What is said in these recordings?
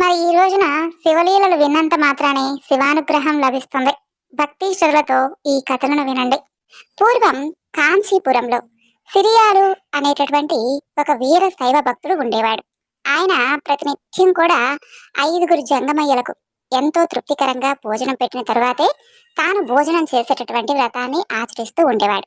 మరి ఈ రోజున శివలీలలు విన్నంత మాత్రానే శివానుగ్రహం లభిస్తుంది. భక్తి శ్రద్ధలతో ఈ కథలను వినండి. పూర్వం కాంచీపురంలో సిరియాలు అనేటటువంటి ఒక వీర శైవ భక్తుడు ఉండేవాడు. ఆయన ప్రతినిత్యం కూడా ఐదుగురు జంగమయ్యలకు ఎంతో తృప్తికరంగా భోజనం పెట్టిన తర్వాతే తాను భోజనం చేసేటటువంటి వ్రతాన్ని ఆచరిస్తూ ఉండేవాడు.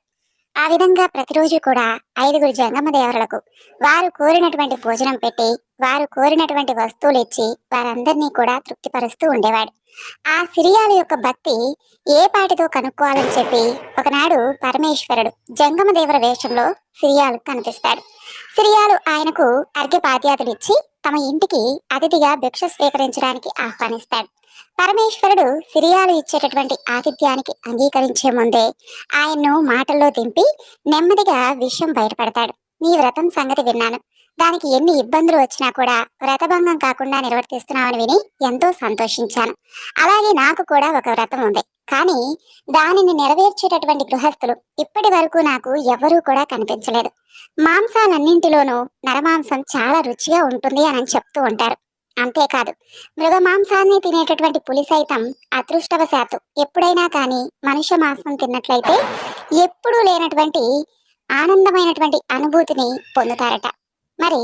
ఆ విధంగా ప్రతిరోజు కూడా ఐదుగురు జంగమ్మ దేవతలకు వారు కోరినటువంటి భోజనం పెట్టి వారు కోరినటువంటి వస్తువులు ఇచ్చి వారందరినీ కూడా తృప్తిపరుస్తూ ఉండేవాడు. ఆ సిరియాల యొక్క భక్తి ఏ పాటితో కనుక్కోవాలని చెప్పి ఒకనాడు పరమేశ్వరుడు జంగమ దేవర వేషంలో సిరియాలు కనిపిస్తాడు. సిరియాలు ఆయనకు అర్ఘ్యపాద్యాతుడిచ్చి తమ ఇంటికి అతిథిగా భిక్ష స్వీకరించడానికి ఆహ్వానిస్తాడు. పరమేశ్వరుడు ఫిర్యాదు ఇచ్చేటటువంటి ఆతిథ్యానికి అంగీకరించే ముందే ఆయన్ను మాటల్లో దింపి నెమ్మదిగా విషయం బయటపడతాడు. నీ వ్రతం సంగతి విన్నాను. దానికి ఎన్ని ఇబ్బందులు వచ్చినా కూడా వ్రతభంగం కాకుండా నిర్వర్తిస్తున్నామని విని ఎంతో సంతోషించాను. అలాగే నాకు కూడా ఒక వ్రతం ఉంది. కానీ దానిని నెరవేర్చేటటువంటి గృహస్థులు ఇప్పటి వరకు నాకు ఎవరూ కూడా కనిపించలేదు. మాంసాలన్నింటిలోనూ నరమాంసం చాలా రుచిగా ఉంటుంది అని చెప్తూ ఉంటారు. అంతేకాదు మృగ మాంసాన్ని తినేటటువంటి పులి సైతం అదృష్టవశాత్తు ఎప్పుడైనా కానీ మనుష్య మాంసం తిన్నట్లయితే ఎప్పుడూ లేనటువంటి ఆనందమైనటువంటి అనుభూతిని పొందుతారట. మరి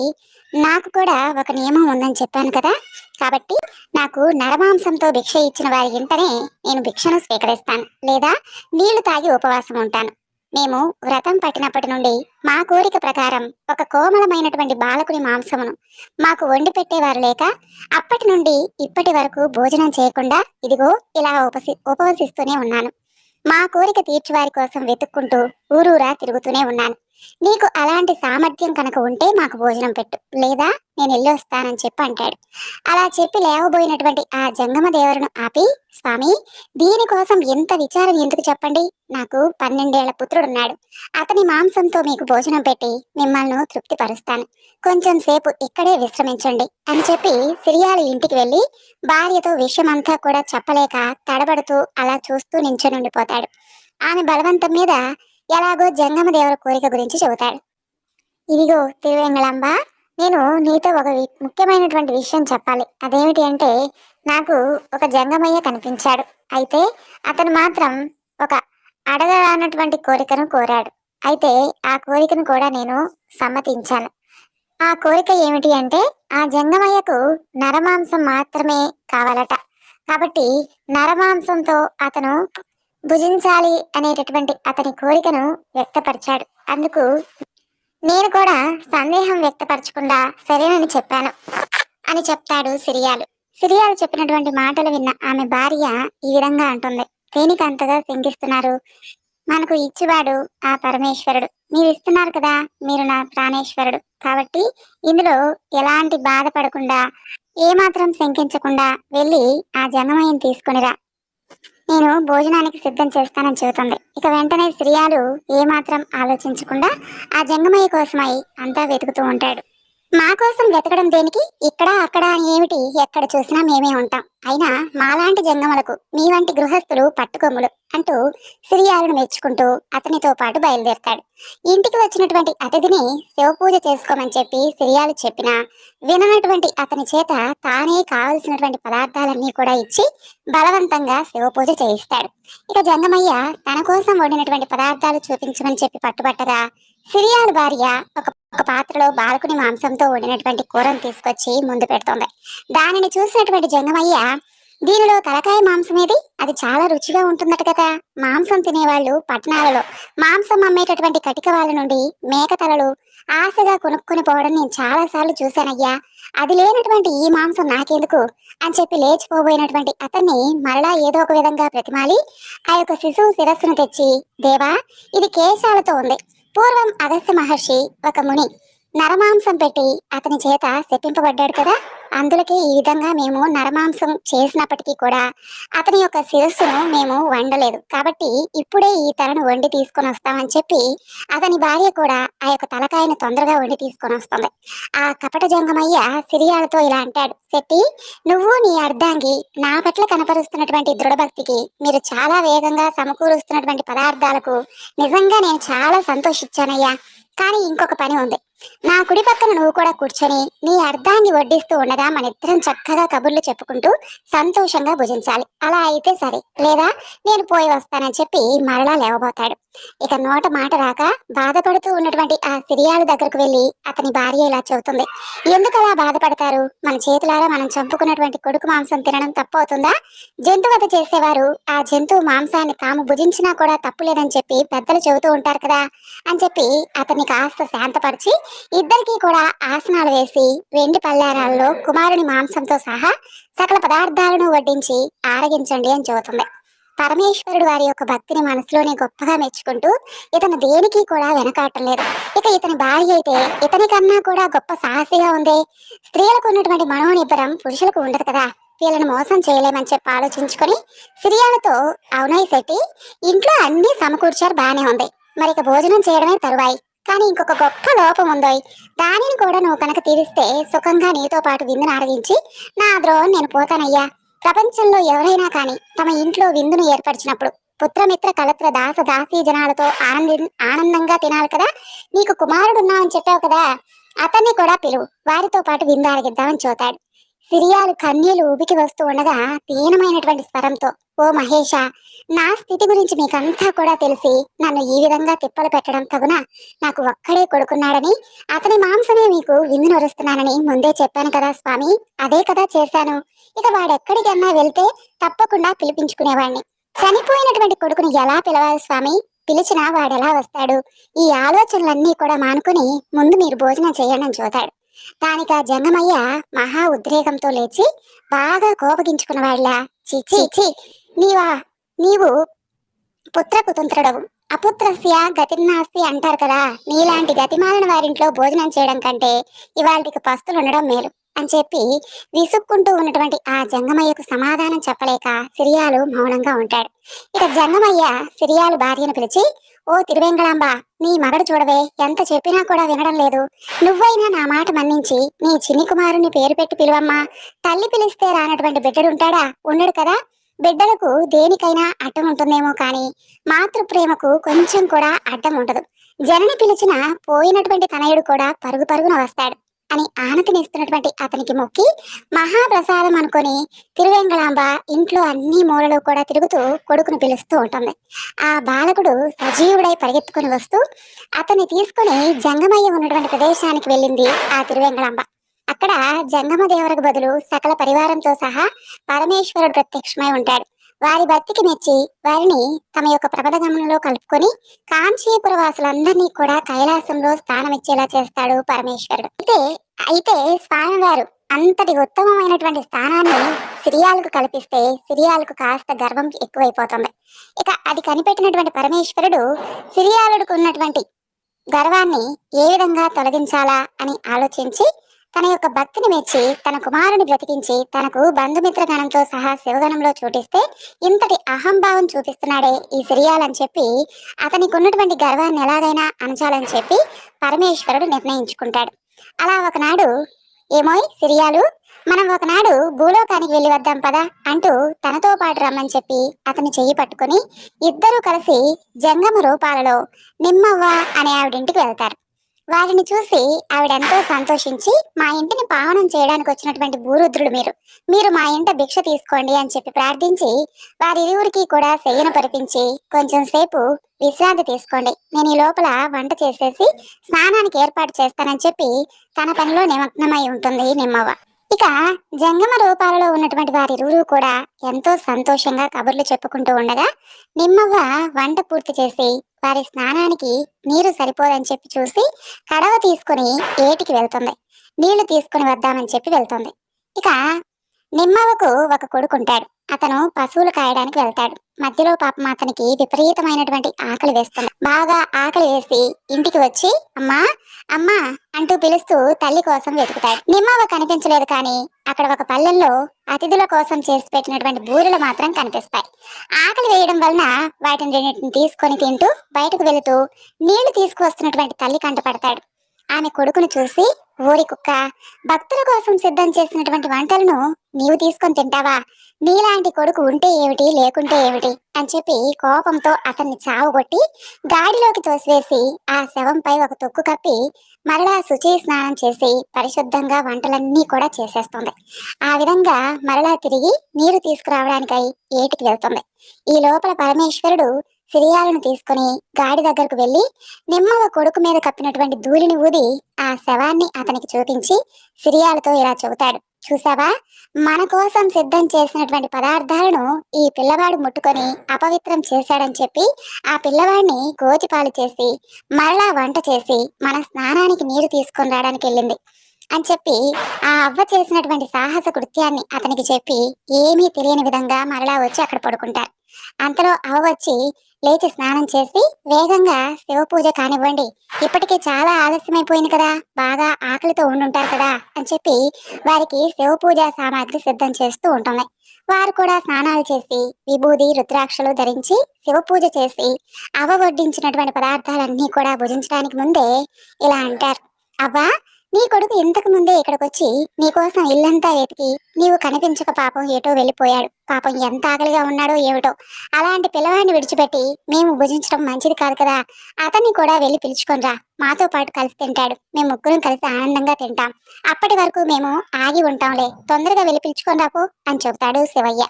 నాకు కూడా ఒక నియమం ఉందని చెప్పాను కదా. కాబట్టి నాకు నరమాంసంతో భిక్ష ఇచ్చిన వారి ఇంటనే నేను భిక్షను స్వీకరిస్తాను. లేదా నీళ్ళు తాగి ఉపవాసం ఉంటాను. మేము వ్రతం పట్టినప్పటి నుండి మా కోరిక ప్రకారం ఒక కోమలమైనటువంటి బాలకుని మాంసమును మాకు వండి పెట్టేవారు లేక అప్పటి నుండి ఇప్పటి వరకు భోజనం చేయకుండా ఇదిగో ఇలా ఉపసి ఉపవసిస్తూనే ఉన్నాను. మా కోరిక తీర్చివారి కోసం వెతుక్కుంటూ ఊరూరా తిరుగుతూనే ఉన్నాను. నీకు అలాంటి సామర్థ్యం కనుక ఉంటే మాకు భోజనం పెట్టు. లేదా నేను వెళ్ళి వస్తానని చెప్పి అంటాడు. అలా చెప్పి లేవబోయినటువంటి ఆ జంగమ దేవరును ఆపి స్వామి దీనికోసం ఎంత విచారం ఎందుకు చెప్పండి? నాకు పన్నెండేళ్ళ పుత్రుడున్నాడు అతని మాంసంతో మీకు భోజనం పెట్టి మిమ్మల్ని తృప్తిపరుస్తాను. కొంచెం సేపు ఇక్కడే విశ్రమించండి అని చెప్పి సిరియాలు ఇంటికి వెళ్ళి భార్యతో విషయమంతా కూడా చెప్పలేక తడబడుతూ అలా చూస్తూ నించునుండిపోతాడు ఆమె బలవంతం మీద ఎలాగో జంగమ దేవర కోరిక గురించి చెబుతాడు. ఇదిగో తిరువెంగళంబ నేను నీతో ఒక ముఖ్యమైనటువంటి విషయం చెప్పాలి. అదేమిటి అంటే నాకు ఒక జంగమయ్య కనిపించాడు. అయితే అతను మాత్రం ఒక అడగరానటువంటి కోరికను కోరాడు. అయితే ఆ కోరికను కూడా నేను సమ్మతించాను. ఆ కోరిక ఏమిటి అంటే ఆ జంగమయ్యకు నరమాంసం మాత్రమే కావాలట. కాబట్టి నరమాంసంతో అతను భుజించాలి అనేటటువంటి అతని కోరికను వ్యక్తపరిచాడు. అందుకు నేను కూడా సందేహం వ్యక్తపరచకుండా సరేనని చెప్పాను అని చెప్తాడు సిరియాలు. సిరియాలు చెప్పినటువంటి మాటలు విన్న ఆమె భార్య ఈ విధంగా అంటుంది. దేనికి అంతగా శంకిస్తున్నారు? మనకు ఇచ్చివాడు ఆ పరమేశ్వరుడు. మీరు ఇస్తున్నారు కదా మీరు నా ప్రాణేశ్వరుడు. కాబట్టి ఇందులో ఎలాంటి బాధపడకుండా ఏమాత్రం శంకించకుండా వెళ్ళి ఆ జంగమయ్యని తీసుకునిరా. నేను భోజనానికి సిద్ధం చేస్తానని చెబుతుంది. ఇక వెంటనే శ్రీయాలు ఏమాత్రం ఆలోచించకుండా ఆ జంగమయ్య కోసమై అంతా వెతుకుతూ ఉంటాడు. మా కోసం వెతకడం దేనికి? ఇక్కడ అక్కడ అని ఏమిటి? ఎక్కడ చూసినా మేమే ఉంటాం. అయినా మాలాంటి జంగములకు మీ వంటి గృహస్థులు పట్టుకొమ్ములు అంటూ సిరియాలను మెచ్చుకుంటూ అతనితో పాటు బయలుదేరతాడు. ఇంటికి వచ్చినటువంటి అతిథిని శివపూజ చేసుకోమని చెప్పి సిరియాలు చెప్పినా విననటువంటి అతని చేత తానే కావలసినటువంటి పదార్థాలన్నీ కూడా ఇచ్చి బలవంతంగా శివపూజ చేయిస్తాడు. ఇక జంగమయ్య తన కోసం వండినటువంటి పదార్థాలు చూపించమని చెప్పి పట్టుబట్టగా సిరియాలు భార్య ఒక ఒక పాత్రలో బాలకుని మాంసంతో వండినటువంటి కూరను తీసుకొచ్చి ముందు పెడుతోంది. దానిని చూసినటువంటి జంగమయ్య దీనిలో తలకాయ మాంసం అది చాలా రుచిగా ఉంటుందట కదా. మాంసం తినేవాళ్ళు పట్టణాలలో. మాంసం అమ్మేటటువంటి కటిక వాళ్ళ నుండి మేక తలలు ఆశగా కొనుక్కొని పోవడం నేను చాలాసార్లు చూశానయ్యా. అది లేనటువంటి ఈ మాంసం నాకెందుకు? అని చెప్పి లేచిపోబోయినటువంటి అతన్ని మరలా ఏదో ఒక విధంగా ప్రతిమాలి ఆ యొక్క శిశువు శిరస్సును తెచ్చి దేవా ఇది కేశాలతో ఉంది. పూర్వం అగస్త్య మహర్షి ఒక ముని నరమాంసం పెట్టి అతని చేత శప్పింపబడ్డాడు కదా? అందులకే ఈ విధంగా మేము నరమాంసం చేసినప్పటికీ కూడా అతని యొక్క శిరస్సును మేము వండలేదు. కాబట్టి ఇప్పుడే ఈ తలను వండి తీసుకొని వస్తామని చెప్పి అతని భార్య కూడా ఆ యొక్క తలకాయను తొందరగా వండి తీసుకొని వస్తుంది. ఆ కపట జంగమయ్య సిరియాలతో ఇలా అంటాడు శెట్టి నువ్వు నీ అర్ధాంగి నా పట్ల కనపరుస్తున్నటువంటి దృఢభక్తికి మీరు చాలా వేగంగా సమకూరుస్తున్నటువంటి పదార్థాలకు నిజంగా నేను చాలా సంతోషించానయ్యా. కానీ ఇంకొక పని ఉంది. నా కుడి పక్కన నువ్వు కూడా కూర్చొని నీ అర్థాన్ని వడ్డిస్తూ ఉండగా మన ఇద్దరం చక్కగా కబుర్లు చెప్పుకుంటూ సంతోషంగా భుజించాలి. అలా అయితే సరే. లేదా నేను పోయి వస్తానని చెప్పి మరలా లేవబోతాడు. ఇక నోట మాట రాక బాధపడుతూ ఉన్నటువంటి ఆ సిరియాలు దగ్గరకు వెళ్ళి అతని భార్య ఇలా చెబుతుంది. ఎందుకు అలా బాధపడతారు? మన చేతులారా మనం చంపుకున్నటువంటి కొడుకు మాంసం తినడం తప్పు అవుతుందా? జంతువత చేసేవారు ఆ జంతువు మాంసాన్ని తాము భుజించినా కూడా తప్పు లేదని చెప్పి పెద్దలు చెబుతూ ఉంటారు కదా అని చెప్పి అతన్ని కాస్త శాంతపరిచి ఇద్దరికీ కూడా ఆసనాలు వేసి వెండి పల్లారాల్లో కుమారుని మాంసంతో సహా సకల పదార్థాలను వడ్డించి ఆరగించండి అని చెబుతుంది. పరమేశ్వరుడు వారి యొక్క భక్తిని మనసులోనే గొప్పగా మెచ్చుకుంటూ ఇతను దేనికి కూడా వెనకాటం లేదు ఇక ఇతని భార్య అయితే ఇతని కన్నా కూడా గొప్ప సాహసిగా ఉంది. స్త్రీలకు ఉన్నటువంటి మనోనిబ్బరం పురుషులకు ఉండదు కదా. వీళ్ళని మోసం చేయలేమని చెప్పి ఆలోచించుకొని సిరియాలతో అవునయ్య శెట్టి ఇంట్లో అన్ని సమకూర్చారు బానే ఉంది. మరి ఇక భోజనం చేయడమే తరువాయి. కానీ ఇంకొక గొప్ప లోపం ఉందో దానిని కూడా నువ్వు కనుక తీరిస్తే సుఖంగా నీతో పాటు విందును ఆరగించి నా ద్రోహం నేను పోతానయ్యా. ప్రపంచంలో ఎవరైనా కానీ తమ ఇంట్లో విందును ఏర్పరిచినప్పుడు పుత్రమిత్ర కలత్ర దాస దాసీ జనాలతో ఆనంది ఆనందంగా తినాలి కదా? నీకు కుమారుడున్నావని చెప్పావు కదా? అతన్ని కూడా పిలువు. వారితో పాటు విందు ఆరగిద్దామని చూతాడు. సిరియాలు కన్నీలు ఊబికి వస్తూ ఉండగా దీనమైనటువంటి స్వరంతో ఓ మహేష నా స్థితి గురించి మీకంతా కూడా తెలిసి నన్ను ఈ విధంగా తిప్పలు పెట్టడం తగున? నాకు ఒక్కడే కొడుకున్నాడని అతని మాంసమే మీకు విందు నరుస్తున్నానని ముందే చెప్పాను కదా స్వామి అదే కదా చేశాను. ఇక వాడెక్కడికన్నా వెళ్తే తప్పకుండా పిలిపించుకునేవాడిని చనిపోయినటువంటి కొడుకుని ఎలా పిలవాలి స్వామి? పిలిచినా వాడెలా వస్తాడు? ఈ ఆలోచనలన్నీ కూడా మానుకుని ముందు మీరు భోజనం చేయండి అని చూతాడు. దానికి జంగమయ్య మహా ఉద్రేకంతో లేచి బాగా కోపగించుకున్న వాళ్ళ చిచి. చి నీవా నీవు పుత్రకుతంత్రుడవు అపుత్రస్య గతిర్నాస్తి అంటారు కదా. నీలాంటి గతిమాలిన వారింట్లో భోజనం చేయడం కంటే ఇవాళకి పస్తులు ఉండడం మేలు. అని చెప్పి విసుక్కుంటూ ఉన్నటువంటి ఆ జంగమయ్యకు సమాధానం చెప్పలేక సిరియాలు మౌనంగా ఉంటాడు. ఇక జంగమయ్య సిరియాలు భార్యను పిలిచి ఓ తిరువెంగళాంబ నీ మగడు చూడవే ఎంత చెప్పినా కూడా వినడం లేదు. నువ్వైనా నా మాట మన్నించి నీ చిన్ని కుమారుని పేరు పెట్టి పిలువమ్మా. తల్లి పిలిస్తే రానటువంటి బిడ్డడుంటాడా ఉండడు కదా. బిడ్డలకు దేనికైనా అడ్డం ఉంటుందేమో కానీ మాతృ ప్రేమకు కొంచెం కూడా అడ్డం ఉండదు. జనని పిలిచిన పోయినటువంటి తనయుడు కూడా పరుగు పరుగున వస్తాడు. అని ఆనతినిస్తున్నటువంటి అతనికి మొక్కి మహాప్రసాదం అనుకొని తిరువెంగళాంబ ఇంట్లో అన్ని మూలలో కూడా తిరుగుతూ కొడుకును పిలుస్తూ ఉంటుంది. ఆ బాలకుడు సజీవుడై పరిగెత్తుకుని వస్తూ అతన్ని తీసుకుని జంగమయ్య ఉన్నటువంటి ప్రదేశానికి వెళ్ళింది ఆ తిరువెంగళాంబ. అక్కడ జంగమ దేవరకు బదులు సకల పరివారంతో సహా పరమేశ్వరుడు ప్రత్యక్షమై ఉంటాడు. వారి భక్తికి మెచ్చి వారిని తమ యొక్క ప్రబదగమనంలో కలుపుకొని కాంచీపుర వాసులందరినీ కూడా కైలాసంలో స్థానమిచ్చేలా చేస్తాడు పరమేశ్వరుడు. అయితే అయితే స్వామివారు అంతటి ఉత్తమమైనటువంటి స్థానాన్ని సిరియాలకు కల్పిస్తే సిరియాలకు కాస్త గర్వం ఎక్కువైపోతుంది. ఇక అది కనిపెట్టినటువంటి పరమేశ్వరుడు సిరియాలుడికి ఉన్నటువంటి గర్వాన్ని ఏ విధంగా తొలగించాలా అని ఆలోచించి తన యొక్క భక్తిని మెచ్చి తన కుమారుని బ్రతికించి తనకు బంధుమిత్రగణంతో సహా శివగణంలో చూటిస్తే ఇంతటి అహంభావం చూపిస్తున్నాడే ఈ సిరియాలని చెప్పి అతనికి ఉన్నటువంటి గర్వాన్ని ఎలాగైనా అణచాలని చెప్పి పరమేశ్వరుడు నిర్ణయించుకుంటాడు. అలా ఒకనాడు ఏమోయ్ సిరియాలు మనం ఒకనాడు భూలోకానికి వెళ్ళి వద్దాం పదా అంటూ తనతో పాటు రమ్మని చెప్పి అతని చెయ్యి పట్టుకొని ఇద్దరూ కలిసి జంగమ రూపాలలో నిమ్మవ్వ అనే ఆవిడింటికి వెళ్తారు. వారిని చూసి ఆవిడెంతో సంతోషించి మా ఇంటిని పావనం చేయడానికి వచ్చినటువంటి భూరుద్రుడు మీరు. మీరు మా ఇంట భిక్ష తీసుకోండి అని చెప్పి ప్రార్థించి వారిరువురికి కూడా శయ్యను పరిపించి కొంచెం సేపు విశ్రాంతి తీసుకోండి. నేను ఈ లోపల వంట చేసేసి స్నానానికి ఏర్పాటు చేస్తానని చెప్పి తన పనిలో నిమగ్నమై ఉంటుంది నిమ్మవ్వ. ఇక జంగమ రూపాలలో ఉన్నటువంటి వారిరువురు కూడా ఎంతో సంతోషంగా కబుర్లు చెప్పుకుంటూ ఉండగా నిమ్మవ్వ వంట పూర్తి చేసి వారి స్నానానికి నీరు సరిపోదని చెప్పి చూసి కడవ తీసుకుని ఏటికి వెళ్తుంది. నీళ్ళు తీసుకుని వద్దామని చెప్పి వెళ్తుంది. ఇక నిమ్మవ్వకు ఒక కొడుకుంటాడు. అతను పశువులు కాయడానికి వెళ్తాడు. మధ్యలో పాపం అతనికి విపరీతమైనటువంటి ఆకలి వేస్తుంది. బాగా ఆకలి వేసి ఇంటికి వచ్చి అమ్మా అమ్మా అంటూ పిలుస్తూ తల్లి కోసం వెతుకుతాడు. నిమ్మవ కనిపించలేదు కానీ అక్కడ ఒక పల్లెల్లో అతిథుల కోసం చేసి పెట్టినటువంటి బూరెలు మాత్రం కనిపిస్తాయి. ఆకలి వేయడం వలన వాటిని రెండింటిని తీసుకొని తింటూ బయటకు వెళుతూ నీళ్ళు తీసుకువస్తున్నటువంటి తల్లి కంటపడతాడు. ఆమె కొడుకును చూసి ఓరి కుక్క భక్తుల కోసం సిద్ధం చేసినటువంటి వంటలను నీవు తీసుకొని తింటావా? నీలాంటి కొడుకు ఉంటే ఏమిటి లేకుంటే ఏమిటి? అని చెప్పి కోపంతో అతన్ని చావుగొట్టి గాడిలోకి తోసివేసి ఆ శవంపై ఒక తొక్కు కప్పి మరలా శుచి స్నానం చేసి పరిశుద్ధంగా వంటలన్నీ కూడా చేసేస్తుంది. ఆ విధంగా మరలా తిరిగి నీరు తీసుకురావడానికై ఏటికి వెళ్తుంది. ఈ లోపల పరమేశ్వరుడు సిరియాలను తీసుకుని గాడి దగ్గరకు వెళ్ళి నిమ్మవ కొడుకు మీద కప్పినటువంటి ధూళిని ఊది ఆ శవాన్ని అతనికి చూపించి సిరియాలతో ఇలా చెబుతాడు. చూసావా? మన కోసం సిద్ధం చేసినటువంటి పదార్థాలను ఈ పిల్లవాడు ముట్టుకొని అపవిత్రం చేశాడని చెప్పి ఆ పిల్లవాడిని గోతిపాలు చేసి మరలా వంట చేసి మన స్నానానికి నీరు తీసుకొని రావడానికి వెళ్ళింది. అని చెప్పి ఆ అవ్వ చేసినటువంటి సాహస కృత్యాన్ని అతనికి చెప్పి ఏమీ తెలియని విధంగా మరలా వచ్చి అక్కడ పడుకుంటారు అంతలో అవ్వ వచ్చి లేచి స్నానం చేసి వేగంగా శివ పూజ కానివ్వండి. ఇప్పటికే చాలా ఆలస్యమైపోయింది కదా. బాగా ఆకలితో ఉండుంటారు కదా అని చెప్పి వారికి శివ పూజ సామాగ్రి సిద్ధం చేస్తూ ఉంటుంది వారు కూడా స్నానాలు చేసి విభూది రుద్రాక్షలు ధరించి శివ పూజ చేసి అవ్వ వడ్డించినటువంటి పదార్థాలన్నీ కూడా భుజించడానికి ముందే ఇలా అంటారు. అవ్వా నీ కొడుకు ఇంతకు ముందే ఇక్కడికి వచ్చి నీకోసం ఇల్లంతా వెతికి నీవు కనిపించక పాపం ఏటో వెళ్ళిపోయాడు. పాపం ఎంత ఆకలిగా ఉన్నాడో ఏమిటో. అలాంటి పిల్లవాడిని విడిచిపెట్టి మేము భుజించడం మంచిది కాదు కదా. అతన్ని కూడా వెళ్ళి పిలుచుకొనిరా మాతో పాటు కలిసి తింటాడు. మేము ముగ్గురం కలిసి ఆనందంగా తింటాం. అప్పటి వరకు మేము ఆగి ఉంటాంలే. తొందరగా వెళ్ళి పిలుచుకొని రాపో అని చెబుతాడు శివయ్య.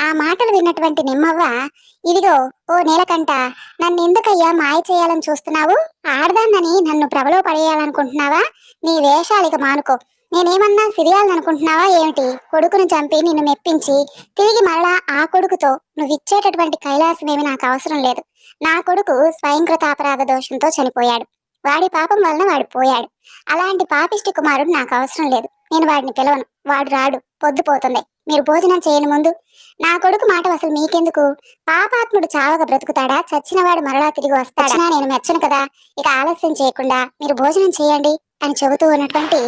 ఆ మాటలు విన్నటువంటి నిమ్మవ్వ ఇదిగో ఓ నేలకంట నన్ను ఎందుకయ్యా మాయ చేయాలని చూస్తున్నావు? ఆడదాన్నని నన్ను ప్రభలో పడేయాలనుకుంటున్నావా? నీ వేషాలిక మానుకో. నేనేమన్నా సిరియాలనుకుంటున్నావా ఏమిటి? కొడుకును చంపి నిన్ను మెప్పించి తిరిగి మరలా ఆ కొడుకుతో నువ్వు ఇచ్చేటటువంటి కైలాసం నాకు అవసరం లేదు. నా కొడుకు స్వయంకృత అపరాధ దోషంతో చనిపోయాడు. వాడి పాపం వలన వాడు పోయాడు. అలాంటి పాపిష్టి కుమారుడు నాకు అవసరం లేదు. నేను వాడిని పిలవను. వాడు రాడు. పొద్దుపోతుంది మీరు భోజనం చేయని ముందు నా కొడుకు మాట అసలు మీకెందుకు? పాపాత్ముడు చావగా బ్రతుకుతాడా? చచ్చినవాడు మరలా తిరిగి వస్తాడా? నేను మెచ్చను కదా? ఇక ఆలస్యం చేయకుండా మీరు భోజనం చేయండి అని చెబుతూ ఉన్నటువంటి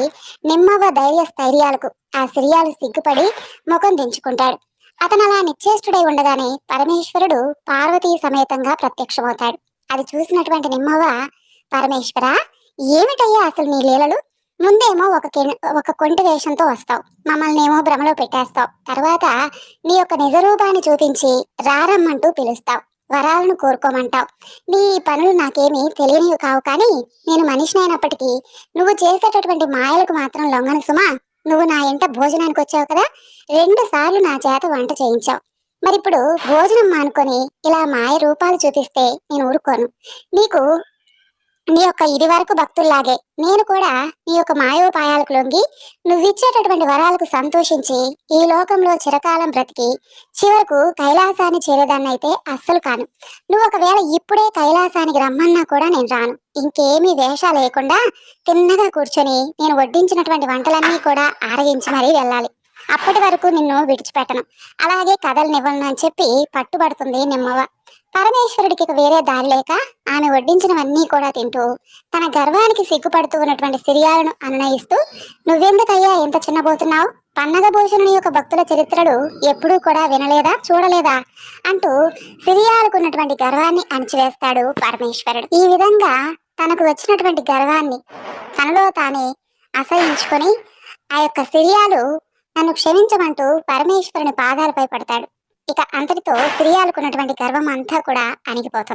నిమ్మవ్వ ధైర్య స్థైర్యాలకు ఆ సిరియాలు సిగ్గుపడి ముఖం దించుకుంటాడు. అతను అలా నిశ్చేష్టుడై ఉండగానే పరమేశ్వరుడు పార్వతీ సమేతంగా ప్రత్యక్షమవుతాడు. అది చూసినటువంటి నిమ్మవ్వ పరమేశ్వర ఏమిటయ్యా అసలు నీ లీలలు? ముందేమో ఒక కె- ఒక కొంటి వేషంతో వస్తావు. మమ్మల్ని ఏమో భ్రమలో పెట్టేస్తావు. తర్వాత నీ యొక్క నిజ రూపాన్ని చూపించి రారమ్మంటూ పిలుస్తావు. వరాలను కోరుకోమంటావు. నీ పనులు నాకేమీ తెలియనివి కావు కానీ నేను మనిషిని అయినప్పటికీ నువ్వు చేసేటటువంటి మాయలకు మాత్రం లొంగను సుమా. నువ్వు నా ఇంట భోజనానికి వచ్చావు కదా? రెండు సార్లు నా చేత వంట చేయించావు. మరి ఇప్పుడు భోజనం మానుకొని ఇలా మాయ రూపాలు చూపిస్తే నేను ఊరుకోను. నీకు నీ యొక్క ఇది వరకు భక్తుల్లాగే. నేను కూడా నీ యొక్క మాయోపాయాలకు లొంగి నువ్విచ్చేటటువంటి వరాలకు సంతోషించి ఈ లోకంలో చిరకాలం బ్రతికి చివరకు కైలాసాన్ని చేరేదాన్నైతే అస్సలు కాను. నువ్వు ఒకవేళ ఇప్పుడే కైలాసానికి రమ్మన్నా కూడా నేను రాను. ఇంకేమీ వేషాలు లేకుండా తిన్నగా కూర్చొని నేను వడ్డించినటువంటి వంటలన్నీ కూడా ఆరగించి మరీ వెళ్ళాలి. అప్పటి వరకు నిన్ను విడిచిపెట్టను. అలాగే కథలనివ్వను అని చెప్పి పట్టుబడుతుంది నిమ్మవ పరమేశ్వరుడికి వేరే దారి లేక ఆమె వడ్డించినవన్నీ కూడా తింటూ తన గర్వానికి సిగ్గుపడుతూ ఉన్నటువంటి సిరియాలను అనునయిస్తూ నువ్వెందుకయ్యా ఎంత చిన్నబోతున్నావు? పన్నగ భూషణుని యొక్క భక్తుల చరిత్రలు ఎప్పుడూ కూడా వినలేదా చూడలేదా? అంటూ సిరియాలకు ఉన్నటువంటి గర్వాన్ని అణిచివేస్తాడు పరమేశ్వరుడు. ఈ విధంగా తనకు వచ్చినటువంటి గర్వాన్ని తనలో తానే అసహించుకొని ఆ యొక్క సిరియాలు నన్ను క్షమించమంటూ పరమేశ్వరుని పాదాలపై పడతాడు. ఇక అంతటితో ప్రియాలకున్నటువంటి గర్వం అంతా కూడా అణిగిపోతుంది.